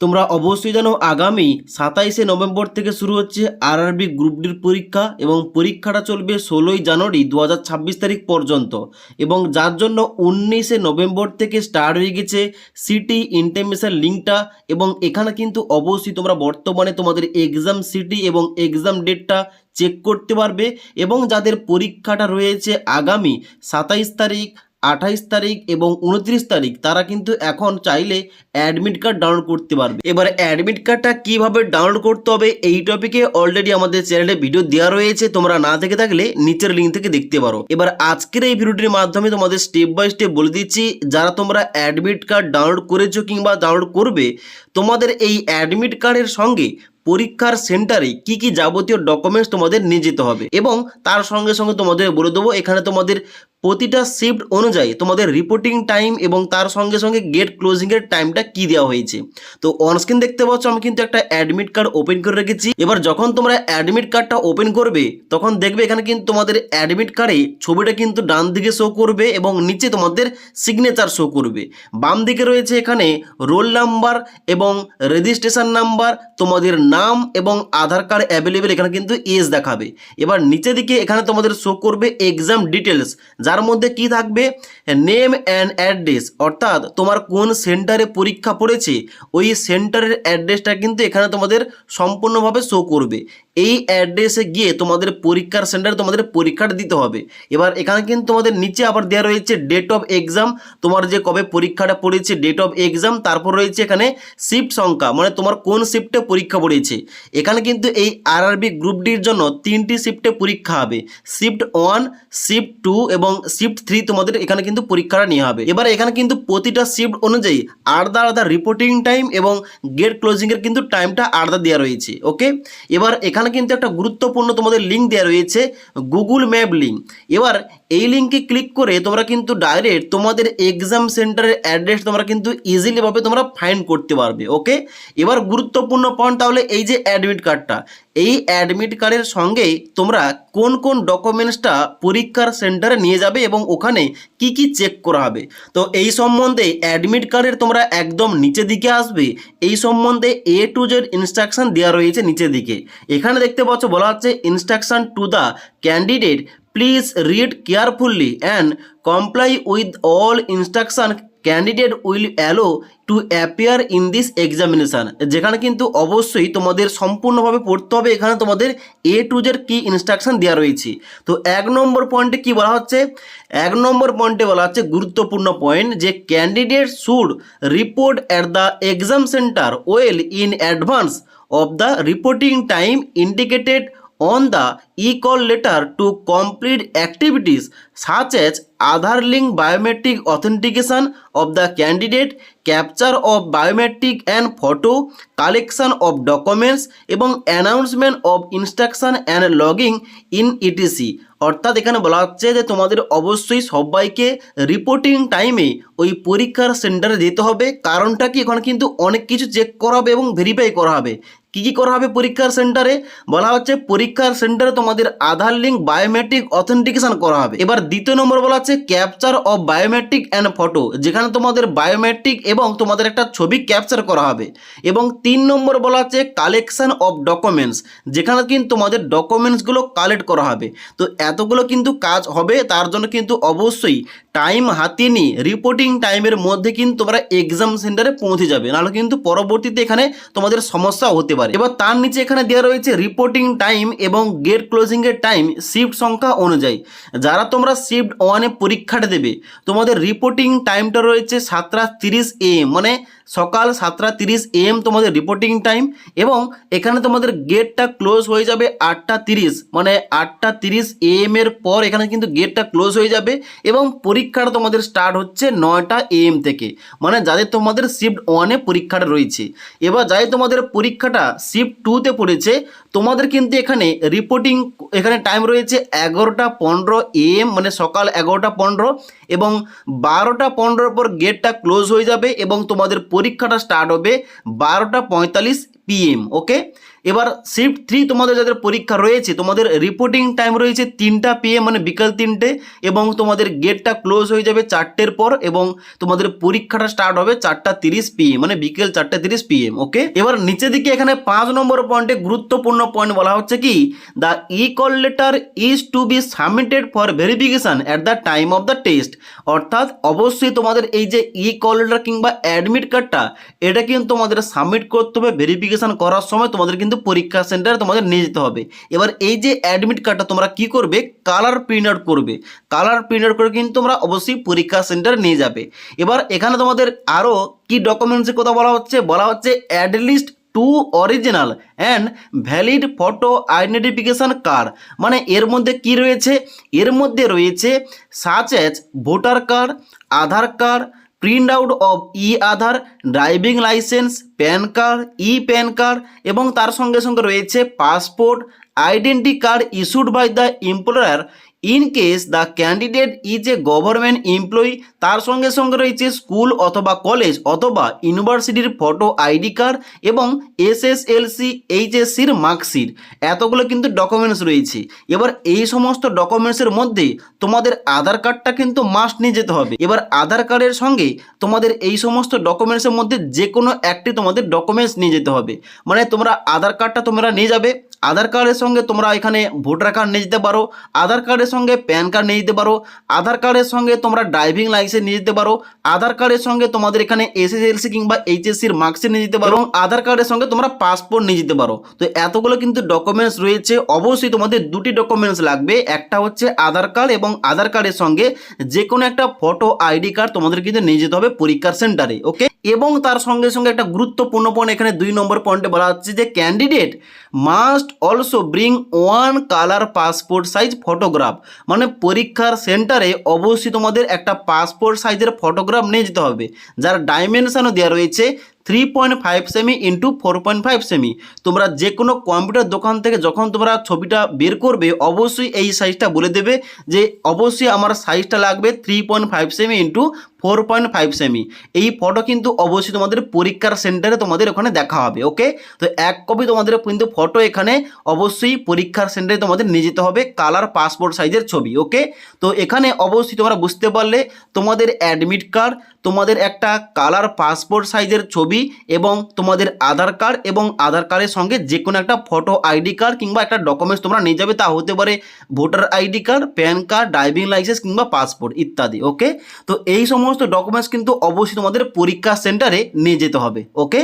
তোমরা অবশ্যই জানো আগামী সাতাইশে নভেম্বর থেকে শুরু হচ্ছে আরআরবি গ্রুপ ডির পরীক্ষা এবং পরীক্ষাটা চলবে ষোলোই জানুয়ারি দু হাজার ছাব্বিশ তারিখ পর্যন্ত। এবং যার জন্য উনিশে নভেম্বর থেকে স্টার্ট হয়ে গেছে সিটি ইন্টিমেশন লিঙ্কটা এবং এখানে কিন্তু অবশ্যই তোমরা বর্তমানে তোমাদের এক্সাম সিটি এবং এক্সাম ডেটটা চেক করতে পারবে। এবং যাদের পরীক্ষাটা রয়েছে আগামী সাতাইশ তারিখ আঠাইশ তারিখ এবং উনত্রিশ তারিখ, তারা কিন্তু এখন চাইলে অ্যাডমিট কার্ড ডাউনলোড করতে পারবে। এবার অ্যাডমিট কার্ডটা কীভাবে ডাউনলোড করতে হবে, এই টপিকে অলরেডি আমাদের চ্যানেলে ভিডিও দেওয়া রয়েছে, তোমরা না দেখে থাকলে নিচের লিঙ্ক থেকে দেখতে পারো। এবার আজকের এই ভিডিওটির মাধ্যমে তোমাদের স্টেপ বাই স্টেপ বলে দিচ্ছি, যারা তোমরা অ্যাডমিট কার্ড ডাউনলোড করেছ কিংবা ডাউনলোড করবে, তোমাদের এই অ্যাডমিট কার্ডের সঙ্গে পরীক্ষার সেন্টারে কি কি যাবতীয় ডকুমেন্টস তোমাদের নিয়ে যেতে হবে এবং তার সঙ্গে সঙ্গে তোমাদের বলে দেবো, এখানে তোমাদের প্রতিটা শিফট অনুযায়ী তোমাদের রিপোর্টিং টাইম এবং তার সঙ্গে সঙ্গে গেট ক্লোজিংয়ের টাইমটা কি দেওয়া হয়েছে। তো অনস্ক্রিন দেখতে পাচ্ছ, আমি কিন্তু একটা অ্যাডমিট কার্ড ওপেন করে রেখেছি। এবার যখন তোমরা অ্যাডমিট কার্ডটা ওপেন করবে, তখন দেখবে এখানে কিন্তু তোমাদের অ্যাডমিট কার্ডে ছবিটা কিন্তু ডান দিকে শো করবে এবং নিচে তোমাদের সিগনেচার শো করবে। বাম দিকে রয়েছে এখানে রোল নাম্বার এবং রেজিস্ট্রেশন নাম্বার তোমাদের নাম এবং আধার কার্ড অ্যাভেলেবেল এখানে কিন্তু এজ দেখাবে। এবার নিচে দিকে এখানে তোমাদের শো করবে এক্সাম ডিটেলস যার মধ্যে কি থাকবে? নেম অ্যান্ড অ্যাড্রেস অর্থাৎ তোমার কোন সেন্টারে পরীক্ষা পড়েছে, ওই সেন্টারের অ্যাড্রেসটা কিন্তু এখানে তোমাদের সম্পূর্ণভাবে শো করবে। এই অ্যাড্রেসে গিয়ে তোমাদের পরীক্ষার সেন্টারে তোমাদের পরীক্ষাটা দিতে হবে। এবার এখানে কিন্তু তোমাদের নিচে আবার দেওয়া রয়েছে ডেট অফ এক্সাম তোমার যে কবে পরীক্ষাটা পড়েছে ডেট অফ এক্সাম তারপর রয়েছে এখানে শিফট সংখ্যা মানে তোমার কোন শিফটে পরীক্ষা পড়েছে। এখানে কিন্তু এই আরআরবি গ্রুপ ডির জন্য তিনটি শিফটে পরীক্ষা হবে। শিফট ওয়ান শিফট টু এবং শিফট থ্রি তোমাদের এখানে কিন্তু পরীক্ষাটা নেওয়া হবে। এবার এখানে কিন্তু প্রতিটা শিফট অনুযায়ী আলাদা আলাদা রিপোর্টিং টাইম এবং গেট ক্লোজিংয়ের কিন্তু টাইমটা আলাদা দেওয়া রয়েছে ওকে এবার এখানে কিন্তু একটা গুরুত্বপূর্ণ তোমাদের লিঙ্ক দেওয়া রয়েছে গুগল ম্যাপ লিঙ্ক এবার এই লিঙ্কে ক্লিক করে তোমরা কিন্তু ডাইরেক্ট তোমাদের এক্সাম সেন্টারের অ্যাড্রেস তোমরা কিন্তু ইজিলিভাবে তোমরা ফাইন্ড করতে পারবে ওকে এবার গুরুত্বপূর্ণ পয়েন্ট তাহলে এই যে অ্যাডমিট কার্ডটা এই অ্যাডমিট কার্ডের সঙ্গে তোমরা কোন কোন ডকুমেন্টসটা পরীক্ষার সেন্টারে নিয়ে যাবে এবং ওখানে কি কি চেক করা হবে। তো এই সম্বন্ধে অ্যাডমিট কার্ডের তোমরা একদম নিচে দিকে আসবে, এই সম্বন্ধে এ টু জেড ইনস্ট্রাকশন দেওয়া রয়েছে নিচে দিকে। এখানে দেখতে পাচ্ছ বলা হচ্ছে instruction to the candidate please read carefully and comply with all instruction candidate will allow to appear in this examination যেখানে কিন্তু অবশ্যই তোমাদের সম্পূর্ণভাবে পড়তে হবে। এখানে তোমাদের এ টু জেড কী ইনস্ট্রাকশন দেওয়া রয়েছে। তো এক নম্বর পয়েন্টে কি বলা হচ্ছে? এক নম্বর পয়েন্টে বলা হচ্ছে গুরুত্বপূর্ণ পয়েন্ট যে candidate should report at the exam centre well in advance of the reporting time indicated on the e-call letter to complete activities such as Aadhaar link biometric authentication of the candidate, capture of biometric and photo, collection of documents এবং announcement of instruction and logging in etc অর্থাৎ এখানে বলা হচ্ছে যে তোমাদের অবশ্যই সবাইকে reporting টাইমে ওই পরীক্ষার সেন্টারে যেতে হবে কারণটা কি এখানে কিন্তু অনেক কিছু চেক করা হবে এবং ভেরিফাই করা হবে কী কী করা হবে পরীক্ষার সেন্টারে বলা হচ্ছে পরীক্ষার সেন্টারে তোমাদের আধার লিঙ্ক বায়োমেট্রিক অথেন্টিকেশন করা হবে। এবার দ্বিতীয় নম্বর বলা হচ্ছে capture of biometric and photo যেখানে তোমাদের বায়োমেট্রিক এবং তোমাদের একটা ছবি ক্যাপচার করা হবে। এবং তিন নম্বর বলা হচ্ছে কালেকশন অফ ডকুমেন্টস যেখানে কিন্তু তোমাদের ডকুমেন্টসগুলো কালেক্ট করা হবে। তো এতগুলো কিন্তু কাজ হবে, তার জন্য কিন্তু অবশ্যই টাইম হাতিয়ে নিয়ে রিপোর্টিং টাইমের মধ্যে কিন্তু তোমরা এক্সাম সেন্টারে পৌঁছে যাবে। নাহলে কিন্তু পরবর্তীতে এখানে তোমাদের সমস্যা হতে পারে। এবার তার নিচে এখানে দেওয়া রয়েছে রিপোর্টিং টাইম এবং গেট ক্লোজিং এর টাইম শিফট সংখ্যা অনুযায়ী। যারা তোমরা শিফট ওয়ানে পরীক্ষাটা দেবে, তোমাদের রিপোর্টিং টাইমটা রয়েছে সাতটা তিরিশ এ মানে সকাল সাতটা তিরিশ এম তোমাদের রিপোর্টিং টাইম এবং এখানে তোমাদের গেটটা ক্লোজ হয়ে যাবে আটটা তিরিশ। মানে আটটা তিরিশ এম এর পর এখানে কিন্তু গেটটা ক্লোজ হয়ে যাবে এবং পরীক্ষাটা তোমাদের স্টার্ট হচ্ছে নয়টা এম থেকে। মানে যাদের তোমাদের শিফট ওয়ানে পরীক্ষাটা রয়েছে। এবার যাই তোমাদের পরীক্ষাটা শিফট টুতে পড়েছে, তোমাদের কিন্তু এখানে রিপোর্টিং এখানে টাইম রয়েছে এগারোটা পনেরো এম মানে সকাল এগারোটা পনেরো এবং বারোটা পনেরোর পর গেটটা ক্লোজ হয়ে যাবে এবং তোমাদের পরীক্ষাটা স্টার্ট হবে বারোটা পঁয়তাল্লিশ পিএম ওকে এবার শিফট থ্রি তোমাদের যাদের পরীক্ষা রয়েছে, তোমাদের রিপোর্টিং টাইম রয়েছে তিনটা পিএম মানে বিকাল তিনটে, এবং তোমাদের গেটটা ক্লোজ হয়ে যাবে চারটের পর, এবং তোমাদের পরীক্ষাটা স্টার্ট হবে চারটা তিরিশ পিএম মানে বিকেল চারটে তিরিশ পিএম ওকে এবার নিচে দিকে এখানে পাঁচ নম্বর পয়েন্টে গুরুত্বপূর্ণ পয়েন্ট বলা হচ্ছে কি? The e call letter is to be submitted for verification at the time of the test অর্থাৎ অবশ্যই তোমাদের এই যে ই কল লেটার কিংবা অ্যাডমিট কার্ডটা এটা কিন্তু তোমাদের সাবমিট করতে হবে ভেরিফিকেশন করার সময় তোমাদের কিন্তু পরীক্ষা সেন্টারে তোমাদের নিয়ে যেতে হবে। এবার এই যে অ্যাডমিট কার্ডটা তোমরা কি করবে? কালার প্রিন্ট আউট করবে। কালার প্রিন্ট আউট করে কিন্তু তোমরা অবশ্যই পরীক্ষা সেন্টারে নিয়ে যাবে। এবার এখানে তোমাদের আরও কি ডকুমেন্টসের কথা বলা হচ্ছে? বলা হচ্ছে at least two original and valid photo identification card মানে এর মধ্যে কি রয়েছে? এর মধ্যে রয়েছে such as voter card Aadhaar card print out of e Aadhaar driving licence PAN card e PAN card এবং তার সঙ্গে সঙ্গে রয়েছে passport, identity card issued by the employer in case the candidate is a government employee, তার সঙ্গে সঙ্গে রয়েছে school অথবা কলেজ অথবা ইউনিভার্সিটির ফটো আইডি কার্ড এবং এস এস এসএসএলসি এইচএসসির মার্কশিট। এতগুলো কিন্তু ডকুমেন্টস রয়েছে। এবার এই সমস্ত ডকুমেন্টসের মধ্যে তোমাদের আধার কার্ডটা কিন্তু মাস্ট নিয়ে যেতে হবে। এবার আধার কার্ডের সঙ্গে তোমাদের এই সমস্ত ডকুমেন্টসের মধ্যে যে কোনো একটি তোমাদের ডকুমেন্টস নিয়ে যেতে হবে। মানে তোমরা আধার কার্ডটা তোমরা নিয়ে যাবে, আধার কার্ডের সঙ্গে তোমরা এখানে ভোটার কার্ড নিয়ে যেতে পারো, আধার কার্ডের সঙ্গে প্যান কার্ড নিয়ে যেতে পারো, আধার কার্ডের সঙ্গে তোমরা ড্রাইভিং লাইসেন্স নিয়ে যেতে পারো, আধার কার্ডের সঙ্গে তোমাদের এখানে এসএসএলসি কিংবা এইচএসসির মার্কশিট নিয়ে যেতে পারো আধার কার্ডের সঙ্গে তোমরা পাসপোর্ট নিয়ে যেতে পারো। তো এতগুলো কিন্তু ডকুমেন্টস রয়েছে, অবশ্যই তোমাদের দুটি ডকুমেন্টস লাগবে। একটা হচ্ছে আধার কার্ড এবং আধার কার্ডের সঙ্গে যে কোনো একটা ফটো আইডি কার্ড তোমাদের কিন্তু নিয়ে যেতে হবে পরীক্ষার সেন্টারে ওকে এবং তার সঙ্গে সঙ্গে একটা গুরুত্বপূর্ণ পয়েন্ট এখানে দুই নম্বর পয়েন্টে বলা হচ্ছে যে candidate must also bring one colour passport size photograph মানে পরীক্ষার সেন্টারে অবশ্যই তোমাদের একটা পাসপোর্ট সাইজের ফটোগ্রাফ নিয়ে যেতে হবে। যার ডাইমেনশানও দেওয়া রয়েছে three point five cm into four point five cm তোমরা যে কোনো কম্পিউটার দোকান থেকে যখন তোমরা ছবিটা বের করবে, অবশ্যই এই সাইজটা বলে দেবে যে অবশ্যই আমার সাইজটা লাগবে three point five cm into four point five cm এই ফটো কিন্তু অবশ্যই তোমাদের পরীক্ষার সেন্টারে তোমাদের ওখানে দেখা হবে ওকে তো এক কপি তোমাদের কিন্তু ফটো এখানে অবশ্যই পরীক্ষার সেন্টারে তোমাদের নিয়ে যেতে হবে কালার পাসপোর্ট সাইজের ছবি ওকে তো এখানে অবশ্যই তোমরা বুঝতে পারলে তোমাদের অ্যাডমিট কার্ড তোমাদের একটা কালার পাসপোর্ট সাইজের ছবি এবং তোমাদের আধার কার্ড এবং আধার কার্ডের সঙ্গে যে কোনো একটা ফটো আইডি কার্ড কিংবা একটা ডকুমেন্টস তোমরা নিয়ে যাবে, তা হতে পারে voter ID card PAN card driving licence কিংবা পাসপোর্ট ইত্যাদি ওকে তো এই সমস্ত ডকুমেন্টস কিন্তু অবশ্যই তোমাদের পরীক্ষা সেন্টারে নিয়ে যেতে হবে ওকে